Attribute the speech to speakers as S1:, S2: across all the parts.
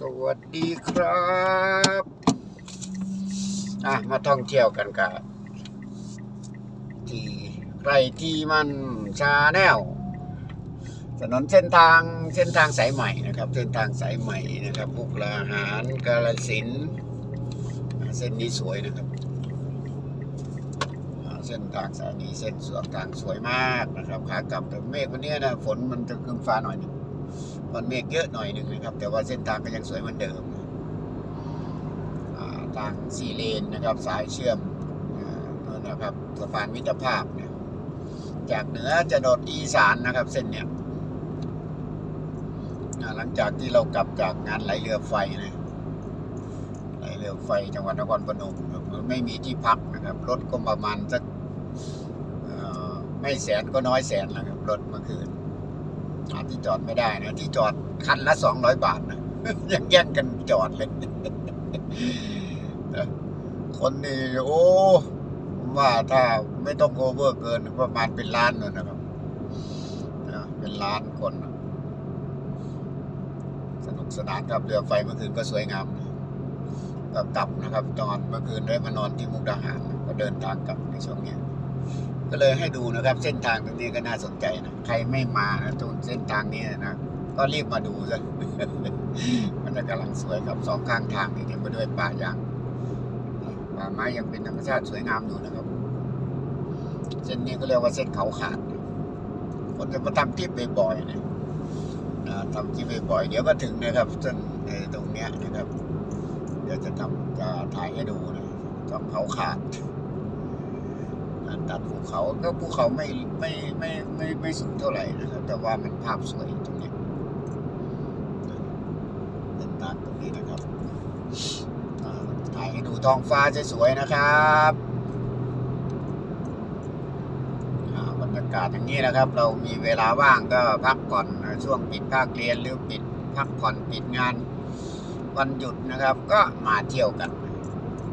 S1: สวัสดีครับอะมาท่องเที่ยวกันกับที่ใครที่มันชาแนลถนนเส้นทางเส้นทางสายใหม่นะครับ เส้นทางสายใหม่นะครับพุกลาหารกาลสินเส้นนี้สวยนะครับเส้นทางสายนี้เส้นสวงทางสวยมากนะครับขากลับแต่เมฆวันนี้นะฝนมันจะครึ้มฟ้าหน่อยหนึง มันเมฆเยอะหน่อยหนึ่งนะครับ แต่ว่าเส้นทางก็ยังสวยเหมือนเดิมทางสี่เลนนะครับสายเชื่อมนั่นนะครับสะพานมิตรภาพเนี่ยจากเหนือจะโดดอีสานนะครับ เส้นเนี้ยหลังจากที่เรากลับจากงานไหลเรือไฟนะไหลเรือไฟจังหวัดนครพนมันไม่มีที่พักนะครับรถก็ประมาณสักไม่แสนก็น้อยแสนแล้วครับรถเมื่อคืน หาที่จอดไม่ได้นะ ที่จอดคันละสองร้อยบาทนะยังแย่งกันจอดเลยคนนี่โอ้ว่าถ้าไม่ต้องโอเวอร์เกินประมาณเป็นล้านเลยนะครับเป็นล้านคน สนุกสนานครับเรือไฟเมื่อคืนก็สวยงามก็กลับนะครับตอนเมื่อคืนได้มานอนที่มุกดาหารก็เดินทางกลับในช่วงเนี้ย ก็เลยให้ดูนะครับ เส้นทางตรงนี้ก็น่าสนใจนะใครไม่มานะตรงเส้นทางนี้นะก็รีบมาดูซะมันจะกำลังสวยครับสองข้างทางนี่เต็มไปด้วยป่ายางป่าไม้ยังเป็นธรรมชาติสวยงามอยู่นะครับ เส้นนี้ก็เรียกว่าเส้นเขาขาด คนจะมาทำคลิปบ่อยๆนะทำคลิปบ่อยๆเดี๋ยวก็ถึงนะครับเส้นตรงเนี้ยนะครับ เดี๋ยวจะทำจะถ่ายให้ดูนะทำเขาขาด ตัดภูเขาก็ภูเขาไม่ไม่ไม่ไม่ไม่สูงเท่าไหร่นะครับ แต่ว่ามันภาพสวยตรงนี้เป็นตามตรงนี้นะครับถ่ายให้ดูท้องฟ้าสวยๆนะครับบรรยากาศอย่างนี้นะครับ เรามีเวลาว่างก็พักผ่อนช่วงปิดภาคเรียนหรือปิดพักผ่อนปิดงานวันหยุดนะครับ ก็มาเที่ยวกัน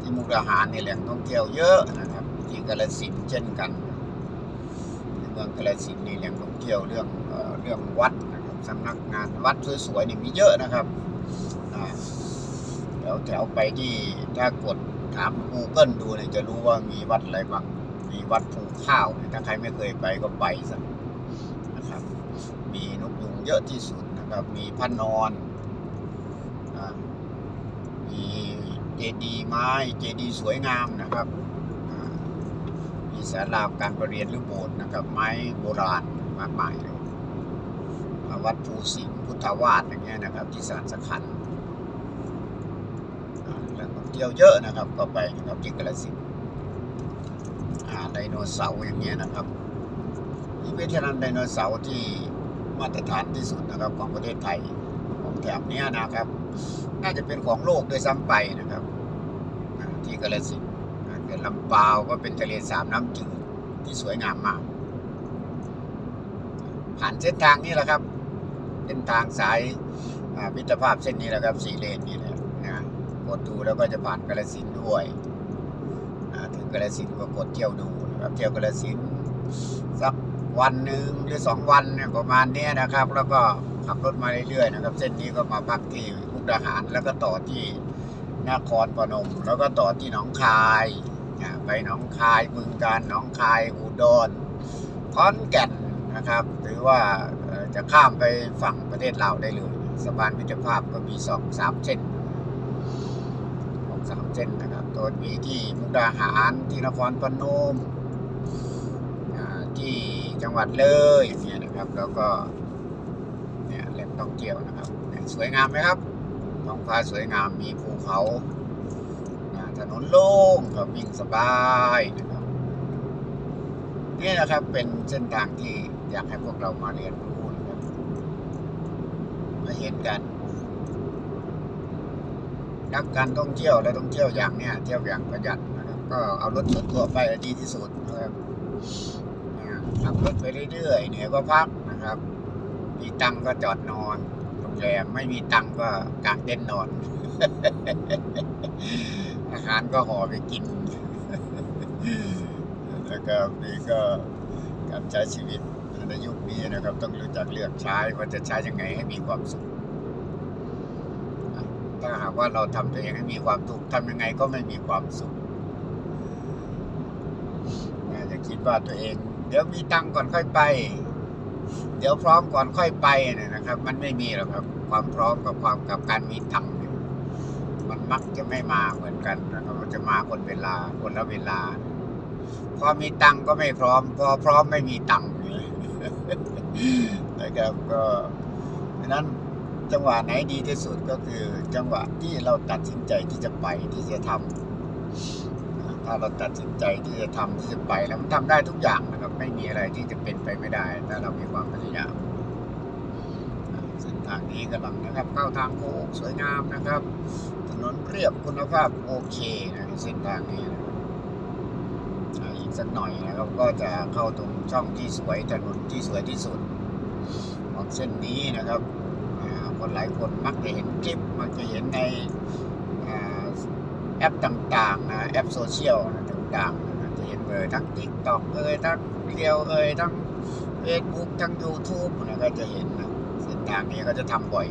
S1: ที่มุกดาหารนี่แหล่งท่องเที่ยวเยอะนะครับ ที่กาฬสินเช่นกันในเมืองกาฬสินนี่แหล่งท่องเที่ยวเรื่องเรื่องวัดนะครับสำนักงานวัดสวยๆนี่มีเยอะนะครับแถวแถวไปที่ถ้ากดถาม Google ดูเนี่ยจะรู้ว่ามีวัดอะไรบ้างมีวัดภูข้าวถ้าใครไม่เคยไปก็ไปซะนะครับ มีนกยุงเยอะที่สุดนะครับ มีพระนอนมีเจดีย์ไม้เจดีย์สวยงามนะครับ ศาลาการประเรียนหรือโบสถ์นะครับไม้โบราณมากมายเลยวัดภูสิงห์พุทธวาสอย่างเงี้ยนะครับ ที่สารสคัญอ่าเรื่งท่องเที่ยวเยอะนะครับ ก็ไปนะครับที่กาฬสินไดโนเสาร์อย่างเงี้ยนะครับนี่เป็นที่นันไดโนเสาร์ที่มาตรฐานที่สุดนะครับของประเทศไทยของแถบนี้นะครับ น่าจะเป็นของโลกด้วยซ้ำไปนะครับ ที่กาฬสินธุ์อ่าเขื่อนลำปาวก็เป็นทะเลสาบน้ำจืดที่สวยงามมาก ผ่านเส้นทางนี้แหละครับ เส้นทางสายมิตรภาพเส้นนี้แหละครับสี่เลนนี่แหละนะกดดูแล้วก็จะผ่านกาฬสินด้วยถึงกาฬสินก็กดเที่ยวดูนะครับเที่ยวกาฬสินสักวันหนึ่งหรือสองวันเนี่ยประมาณนี้นะครับ แล้วก็ขับรถมาเรื่อยๆนะครับ เส้นนี้ก็มาพักที่มุกดาหารแล้วก็ต่อที่นครพนม แล้วก็ต่อที่หนองคาย อ่าไปหนองคายบึงการหนองคายอุดรขอนแก่นนะครับหรือว่าจะข้ามไปฝั่งประเทศลาวได้เลยสะพานมิตรภาพก็มีสองสามเส้นสองสามเส้นนะครับตัวมีที่มุกดาหารที่นครพนมที่จังหวัดเลยอย่างเงี้ยนะครับ แล้วก็เนี่ยแหล่งท่องเที่ยวนะครับ สวยงามไหมครับท้องฟ้าสวยงามมีภูเขา นนโล่งก็วิ่งสบายนะครับนี่นะครับเป็นเส้นทางที่อยากให้พวกเรามาเรียนรู้นะครับมาเห็นกันนักการท่องเที่ยวและท่องเที่ยวอย่างเนี้ยเที่ยวอย่างประหยัดนะครับ ก็เอารถส่วนตัวไปดีที่สุดนะครับขับรถไปเรื่อยๆเหนื่อยก็พักนะครับ มีตังก็จอดนอนโรงแรมไม่มีตังก็กางเต็นท์นอน อาหารก็ห่อไปกิน แล้วก็นี่ก็การใช้ชีวิตในยุคนี้นะครับ ต้องรู้จักเลือกใช้ว่าจะใช้ยังไงให้มีความสุขอะหากว่าเราทำตัวเองให้มีความทุกข์ทำยังไงก็ไม่มีความสุขอาจจะคิดว่าตัวเอง เดี๋ยวมีตังก่อนค่อยไป เดี๋ยวพร้อมก่อนค่อยไปนะครับ มันไม่มีหรอกครับ ความพร้อมกับความกับการมีตังค มันมักจะไม่มาเหมือนกันนะครับมันจะมาคนเวลาคนละเวลา พอมีตังก็ไม่พร้อม พอพร้อมไม่มีตังนะครับก็นั้นจังหวะไหนดีที่สุดก็คือจังหวะที่เราตัดสินใจที่จะไปที่จะทำถ้าเราตัดสินใจที่จะทำที่จะไปแล้วมันทำได้ทุกอย่างนะครับไม่มีอะไรที่จะเป็นไปไม่ได้ ถ้าเรามีความพยายาม เส้นทางนี้กำลังนะครับเข้าทางโค้งสวยงามนะครับ ถนนเรียบคุณภาพโอเคนะเส้นทางนี้นะครับอีกสักหน่อยนะครับก็จะเข้าตรงช่องที่สวยถนนที่สวยที่สุดของเส้นนี้นะครับคนหลายคนมักจะเห็นคลิปมักจะเห็นในแอปต่างๆนะแอปโซเชียลนะต่างๆจะเห็นเลยทั้ง t ิ k t o k เอ่ยทั้งเรียวเอ่ยทั้ง Facebook ทั้ง YouTube นะก็จะเห็น นะเส้นทางนี้ก็จะทำบ่อย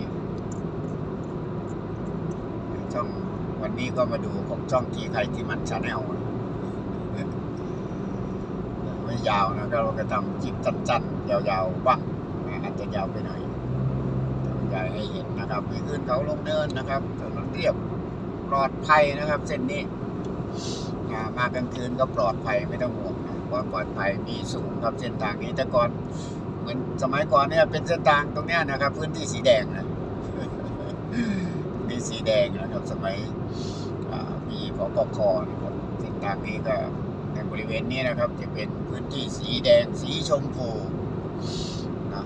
S1: ช่องวันนี้ก็มาดูของช่องที่ใครที่มันชาแนลไม่ยาวนะก็เราก็ทำคลิปสั้นๆยาวๆบ้างอาจจะยาวไปหน่อยทำใหญ่ให้เห็นนะครับมีขึ้นเขาลงเนินนะครับถนนเรียบปลอดภัยนะครับ เส้นนี้มากลางคืนก็ปลอดภัยไม่ต้องห่วงนะความปลอดภัยมีสูงครับเส้นทางนี้แต่ก่อน เหมือนสมัยก่อนเนี่ยเป็นเส้นทางตรงเนี้ยนะครับ พื้นที่สีแดงนะมีสีแดงนะครับสมัยมีพปคนะครับเส้นทางนี้ก็ในบริเวณนี้นะครับ จะเป็นพื้นที่สีแดงสีชมพูนะ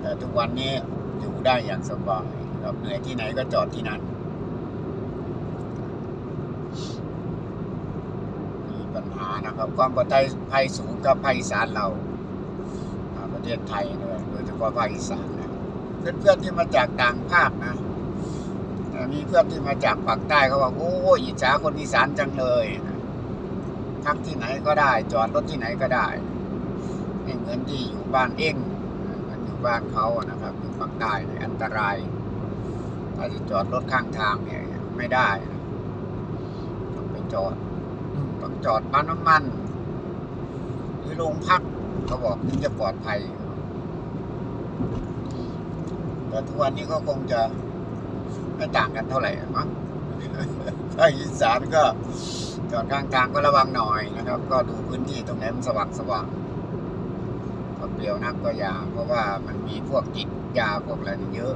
S1: แต่ทุกวันนี้อยู่ได้อย่างสบายครับเหนื่อยที่ไหนก็จอดที่นั่นมีปัญหานะครับ ความปลอดภัยภัยสูงกับภาคอีสานเรา ประเทศไทยนะโดยเฉพาะภาคอีสานนะเพื่อนๆที่มาจากต่างภาคนะแต่มีเพื่อนที่มาจากภาคใต้เขาบอกโอ้ยอิจฉาคนอีสานจังเลยพักที่ไหนก็ได้ จอดรถที่ไหนก็ได้ไม่เหมือนที่อยู่บ้านเองมันอยู่บ้านเขานะครับอยู่ภาคใต้เนี่ยอันตราย ถ้าจะจอดรถข้างทางเนี่ยไม่ได้นะต้องไปจอดต้องจอดปั๊มน้ำมันหรือโรงพัก เขาบอกถึงจะปลอดภัยแต่ทุกวันนี้ก็คงจะไม่ต่างกันเท่าไหร่มั้งภาคอีสานก็จอดข้างทางก็ระวังหน่อยนะครับ ก็ดูพื้นที่ตรงไหนมันสว่างสว่างก็เปลี่ยวนักก็อย่าเพราะว่ามันมีพวกจิตยาพวกอะไรเยอะ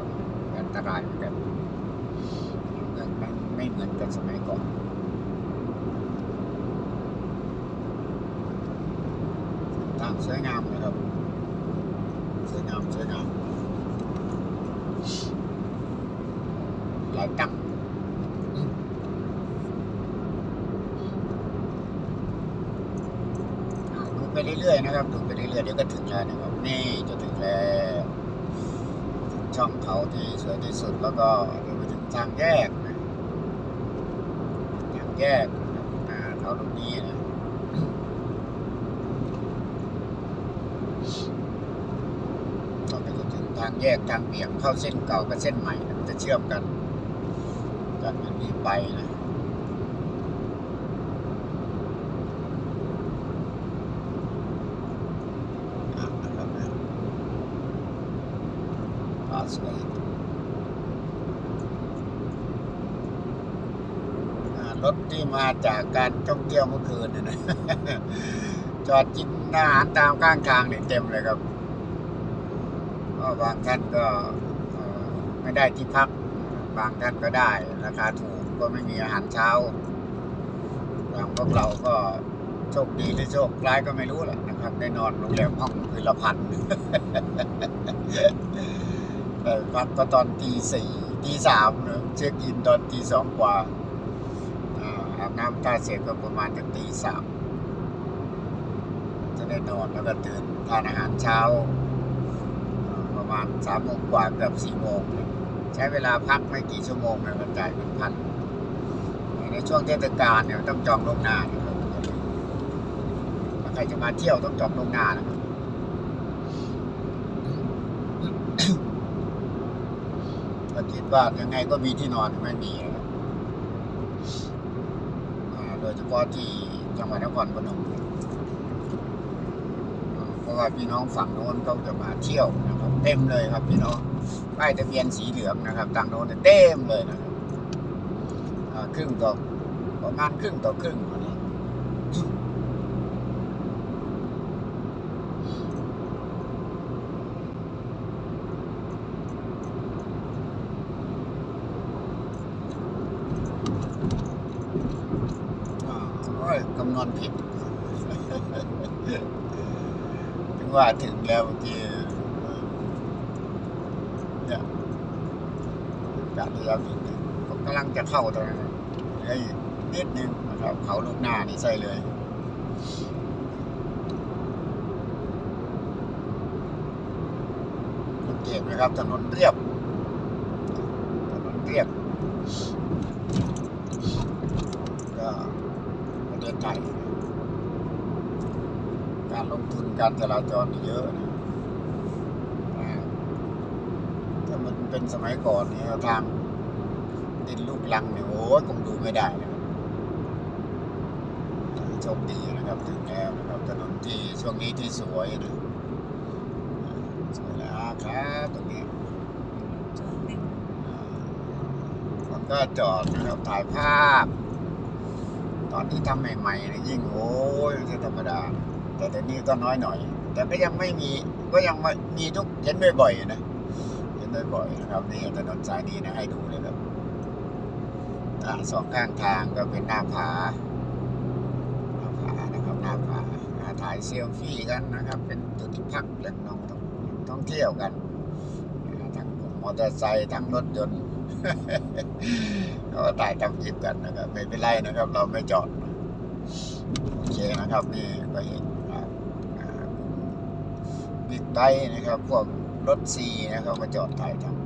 S1: อันตรายเหมือนกันมันไม่เหมือนกันสมัยก่อน ทางสวยงามนะครับสวยงามสวยงามหลายตังค์อ่าดูไปเรื่อยๆนะครับดูไปเรื่อยๆเดี๋ยวก็ถึงแล้วนะครับ นี่จะถึงแล้วถึงช่องเขาที่สวยที่สุดแล้วก็เดี๋ยวไปถึงทางแยกนะทางแยกนะครับอ่าเขาตรงนี้นะต่อไปจะถึงทางแยกทางเบี่ยงเข้าเส้นเก่ากับเส้นใหม่มันจะเชื่อมกันจากจุดนี้ไปนะอะนะครับนะป่าสวยอ่ารถที่มาจากการท่องเที่ยวเมื่อคืนเนี่ยนะจอดกินอาหารตามข้างทางเนี่ยเต็มเลยครับ บางท่านก็ไม่ได้ที่พัก บางท่านก็ได้ ราคาถูกก็ไม่มีอาหารเช้าอย่างพวกเราก็โชคดีหรือโชคร้ายก็ไม่รู้แหละนะครับได้นอนโรงแรมห้องคืนละพันเออพักก็ตอนตีสี่ตีสามเช็คอินตอนตีสองกว่าอาบน้ำตาเสร็จก็ประมาณจากตีสามจะได้นอนแล้วก็ตื่นทานอาหารเช้าามสามโมงกว่าเกือบสี่โมงใช้เวลาพักไม่กี่ชั่วโมงเลยมันจ่ายเป็นพันในช่วงเทศกาลเนี่ยต้องจองล่วงหน้านะครับถ้าใครจะมาเที่ยวต้องจองล่วงหน้านะครับก็คิดว่ายังไงก็มีที่นอนไม่มีโดยเฉพาะที่จังหวัดนครพนมอ่า เพราะว่าพี่น้องฝั่งโน้นเขาจะมาเที่ยวนะครับเต็มเลยครับพี่น้องป้ายทะเบียนสีเหลืองนะครับทางโน้นเต็มเลยนะครับครึ่งต่อประมาณครึ่งต่อครึ่งวันนี้อ่าโอ้ยคำนวณผิด ว่าถึงแล้วเมื่อกี้เนี่ยจากระยะผิดเนี่ยผมกำลังจะเข้าตรงนั้นเหลืออีกนิดนึงนะครับเขาลูกหน้านี่ใส่เลยสังเกตนะครับถนนเรียบถนนเรียบก็ประเทศไทยนะการ ลงทุนการจราจรเยอะนะถ้ามันเป็นสมัยก่อนเนี่ยทางดินลูกลังเนี่ยโอ้ยคงดูไม่ได้นะครับโชคดีนะครับถึงแล้วนะครับถนนที่ช่วงนี้ที่สวยนะสวยแล้วครับตรงนี้
S2: จอดติด
S1: ผมก็จอดนะครับถ่ายภาพ ตอนที่ทำใหม่ๆเนี่ยยิ่งโอ้ยไม่ใช่ธรรมดา แต่ตอนนี้ก็น้อยหน่อย แต่ก็ยังไม่มีก็ยังมีทุกเห็นบ่อยๆนะเห็นบ่อยๆนะครับนี่ถนนสายนี้นะให้ดูเลยครับสองข้างทางก็เป็นหน้าผาหน้าผานะครับหน้าผาาถ่ายเซลฟี่กันนะครับ เป็นจุดพักแหล่งนองท่องเที่ยวกันทั้งมอเตอร์ไซค์ทั้งรถยนต์ก็ถ่ายทำคลิปกันนะครับไม่เป็นไรนะครับ เราไม่จอดโอเคนะครับนี่ก็เห็น บิ๊กไบค์นะครับพวกรถซีนะครับมาจอดถ่ายทำ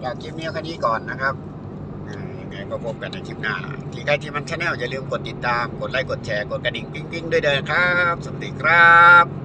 S1: อยากคลิปนี้แค่นี้ก่อนนะครับยังไงก็พบกันในคลิปหน้า ที่ใครที่มันชาแนลอย่าลืมกดติดตาม กดไลค์ กดแชร์ กดกระดิ่งปิ้งๆด้วยเด้อครับ สวัสดีครับ